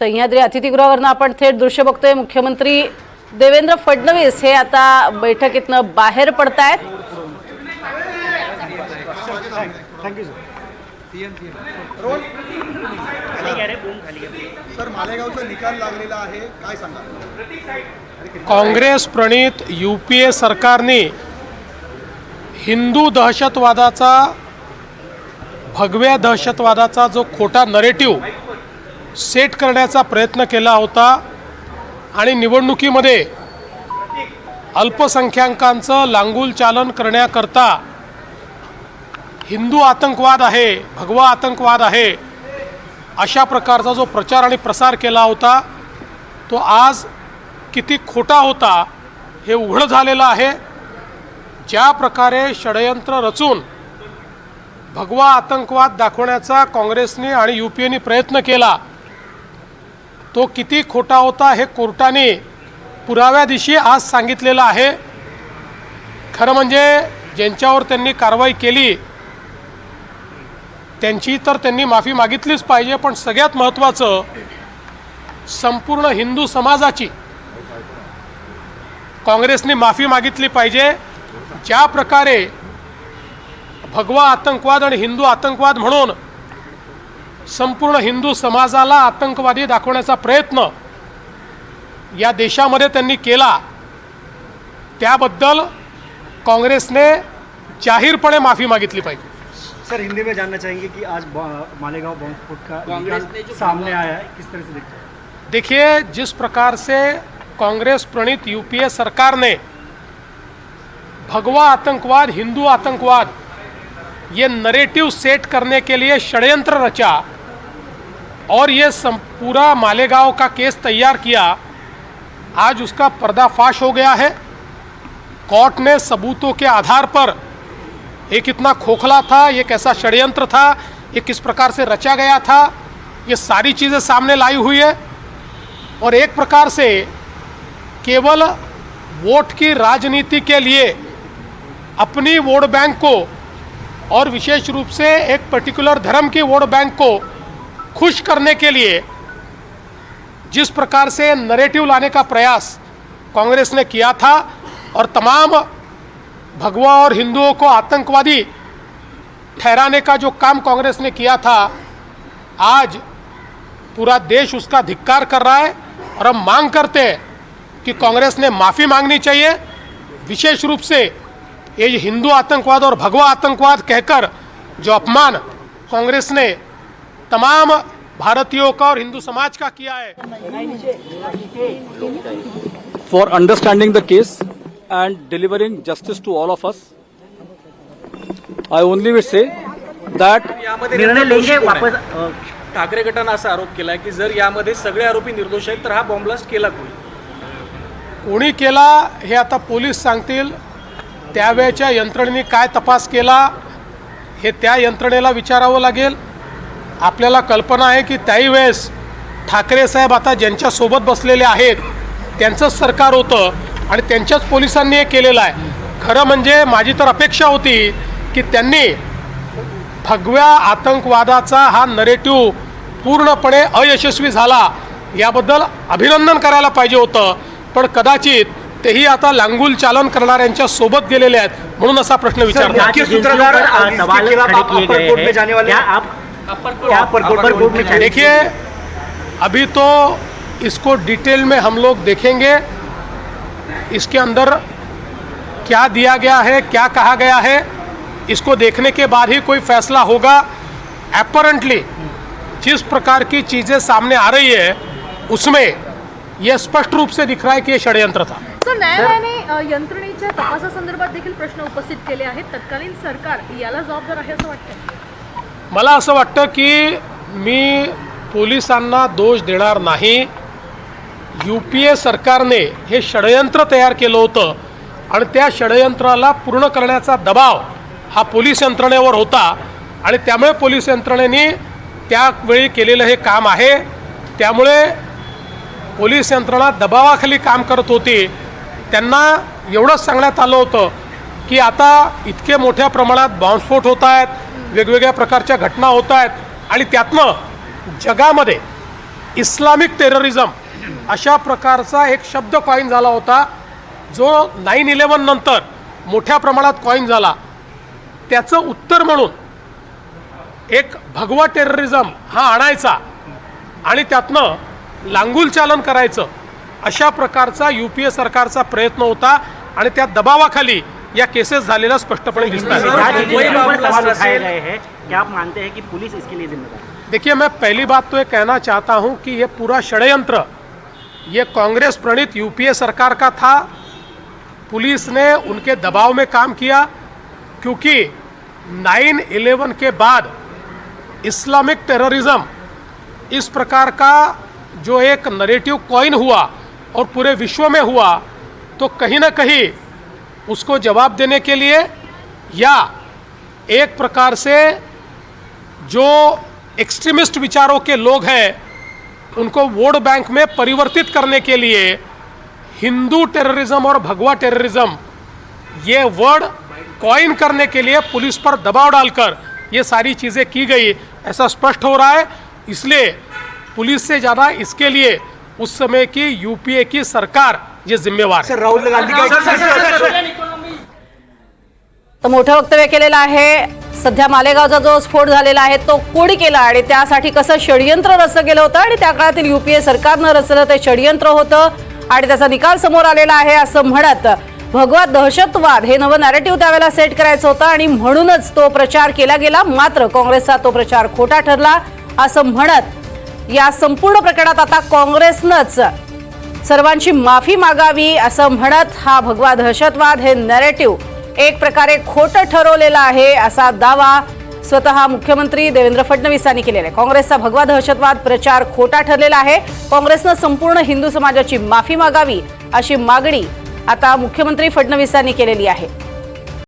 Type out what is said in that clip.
सह्याद्री अतिथीगृहावरनं आपण थेट दृश्य बघतोय. मुख्यमंत्री देवेंद्र फडणवीस हे आता बैठकीतनं बाहेर पडतायत. सर मालेगावचा निकाल लागलेला आहे. काय सांगा काँग्रेस प्रणित यू पी ए सरकारने हिंदू दहशतवादाचा भगव्या दहशतवादाचा जो खोटा नरेटिव्ह सेट करण्याचा प्रयत्न केला होता आणि निवडणुकीमध्ये अल्पसंख्याकांचं लांगूल चालन करण्याकरता हिंदू आतंकवाद आहे भगवा आतंकवाद आहे अशा प्रकारचा जो प्रचार आणि प्रसार केला होता तो आज किती खोटा होता हे उघड झालेलं आहे. ज्या प्रकारे षडयंत्र रचून भगवा आतंकवाद दाखवण्याचा काँग्रेसने आणि यू पी एने प्रयत्न केला तो किती खोटा होता हे कोर्टाने पुराव्या दिवशी आज सांगितलेलं आहे. खरं म्हणजे ज्यांच्यावर त्यांनी कारवाई केली त्यांची तर त्यांनी माफी मागितलीच पाहिजे पण सगळ्यात महत्त्वाचं संपूर्ण हिंदू समाजाची काँग्रेसने माफी मागितली पाहिजे. ज्या प्रकारे भगवा आतंकवाद आणि हिंदू आतंकवाद म्हणून संपूर्ण हिंदू समाजाला आतंकवादी दाखवण्याचा प्रयत्न या देशामध्ये त्यांनी केला त्याबद्दल काँग्रेसने जाहीरपणे माफी मागितली पाहिजे. सर हिंदी में जानना चाहेंगे कि आज मालेगांव बॉम्ब स्फोट का सामने आया है किस तरह से देखते हैं? देखिए जिस प्रकार से कांग्रेस प्रणीत यूपीए सरकार ने भगवा आतंकवाद हिंदू आतंकवाद ये नरेटिव सेट करने के लिए षड्यंत्र रचा और ये पूरा मालेगांव का केस तैयार किया, आज उसका पर्दाफाश हो गया है। कोर्ट ने सबूतों के आधार पर, ये कितना खोखला था, ये कैसा षड्यंत्र था, ये किस प्रकार से रचा गया था, ये सारी चीज़ें सामने लाई हुई है। और एक प्रकार से, केवल वोट की राजनीति के लिए अपनी वोट बैंक को, और विशेष रूप से एक पर्टिकुलर धर्म की वोट बैंक को खुश करने के लिए जिस प्रकार से नरेटिव लाने का प्रयास कांग्रेस ने किया था और तमाम भगवा और हिंदुओं को आतंकवादी ठहराने का जो काम कांग्रेस ने किया था, आज पूरा देश उसका धिक्कार कर रहा है और हम मांग करते हैं कि कांग्रेस ने माफ़ी मांगनी चाहिए। विशेष रूप से ये हिंदू आतंकवाद और भगवा आतंकवाद कहकर जो अपमान कांग्रेस ने तमाम भारतीयों का और हिंदू समाज का किया है for understanding the case and delivering justice to all of us. I only will say that यामध्ये निर्णय निर्दोष लेंगे कोण आहे? वापस अ, ठाकरे गटानं असा आरोप केलाय की जर यामध्ये सगळे आरोपी निर्दोष आहेत तर हा बॉम्ब ब्लास्ट केला कोणी कोणी केला हे आता पोलीस सांगतील त्यावेळच्या यंत्रणेने काय तपास केला हे त्या यंत्रणेला विचारावं लागेल आपल्याला कल्पना आहे की त्याही वेळेस ठाकरे साहेब आता ज्यांच्यासोबत बसलेले आहेत त्यांचंच सरकार होतं आणि त्यांच्याच पोलिसांनी हे केलेलं आहे. खरं म्हणजे माझी तर अपेक्षा होती की त्यांनी भगव्या आतंकवादाचा हा नरेटिव्ह पूर्णपणे अयशस्वी झाला याबद्दल अभिनंदन करायला पाहिजे होतं. पण कदाचित तेही आता लांगुल चालन करणाऱ्यांच्या सोबत गेलेले आहेत म्हणून असा प्रश्न विचारला अपर कोर्ट में देखिए अभी तो इसको डिटेल में हम लोग देखेंगे इसके अंदर क्या दिया गया है क्या कहा गया है इसको देखने के बाद ही कोई फैसला होगा। अपरेंटली जिस प्रकार की चीज़ें सामने आ रही है उसमें यह स्पष्ट रूप से दिख रहा है कि ये षड्यंत्र था। सर न्यायालयाने यंत्रणेच्या तपासासंदर्भात देखील प्रश्न उपस्थित केले आहेत. तत्कालीन सरकार याला जबाबदार आहे असं वाटतं मला असं वाटतं की मी पोलिसांना दोष देणार नाही. यू पी ए सरकारने हे षडयंत्र तयार केलं होतं आणि त्या षडयंत्राला पूर्ण करण्याचा दबाव हा पोलीस यंत्रणेवर होता. आणि त्यामुळे पोलीस यंत्रणेने त्यावेळी केलेलं हे काम आहे. त्यामुळे पोलीस यंत्रणा दबावाखाली काम करत होती. त्यांना एवढंच सांगण्यात आलं होतं की आता इतके मोठ्या प्रमाणात बॉम्बस्फोट होत आहेत. वेगवेगळ्या प्रकारच्या घटना होत आहेत आणि त्यातनं जगामध्ये इस्लामिक टेररिझम अशा प्रकारचा एक शब्द कॉईन झाला होता जो नाईन इलेवन नंतर मोठ्या प्रमाणात कॉईन झाला. त्याचं उत्तर म्हणून एक भगवा टेररिझम हा आणायचा आणि त्यातनं लांगूलचालन करायचं अशा प्रकारचा यू पी ए सरकारचा प्रयत्न होता आणि त्या दबावाखाली या केसेस झालेल्या स्पष्टपणे दिसतात आज आज वही पर मामला सवाल उठाए असेल. गए हैं क्या आप मानते हैं कि पुलिस इसके लिए जिम्मेदार है? देखिए मैं पहली बात तो ये कहना चाहता हूँ कि ये पूरा षड्यंत्र ये कांग्रेस प्रणीत यूपीए सरकार का था। पुलिस ने उनके दबाव में काम किया क्योंकि नाइन इलेवन के बाद इस्लामिक टेररिज्म इस प्रकार का जो एक नरेटिव कॉइन हुआ और पूरे विश्व में हुआ तो कहीं ना कहीं उसको जवाब देने के लिए या एक प्रकार से जो एक्सट्रीमिस्ट विचारों के लोग हैं, उनको वोट बैंक में परिवर्तित करने के लिए हिंदू टेररिज्म और भगवा टेररिज्म, ये वर्ड कॉइन करने के लिए पुलिस पर दबाव डालकर ये सारी चीज़ें की गई। ऐसा स्पष्ट हो रहा है, इसलिए पुलिस से ज़्यादा इसके लिए उस समय की यूपीए की सरकार ये जिम्मेवार. है सर राहुल गांधी. तर मोठं वक्तव्य केलेलं आहे. सध्या मालेगावचा जो स्फोट झालेला आहे तो कोणी केला? आणि त्यासाठी कसं षडयंत्र रचलं गेलं होतं? आणि त्या काळातील युपीए सरकारनं रचलं ते षडयंत्र होतं. आणि त्याचा निकाल समोर आलेला आहे असं म्हणत भगवा दहशतवाद हे नवं नॅरेटिव्ह त्यावेळेला सेट करायचं होतं. आणि म्हणूनच तो प्रचार केला गेला. मात्र काँग्रेसचा तो प्रचार खोटा ठरला असं म्हणत या संपूर्ण प्रकरणात आता काँग्रेसनंच सर्वांची माफी मागावी असं म्हणत हा भगवा दहशतवाद हे नॅरेटिव्ह एक प्रकारे खोटं ठरवलेलं आहे असा दावा स्वतः मुख्यमंत्री देवेंद्र फडणवीस यांनी केलेला आहे. काँग्रेसचा भगवा दहशतवाद प्रचार खोटा ठरलेला आहे. काँग्रेसनं संपूर्ण हिंदू समाजाची माफी मागावी अशी मागणी आता मुख्यमंत्री फडणवीसांनी केलेली आहे.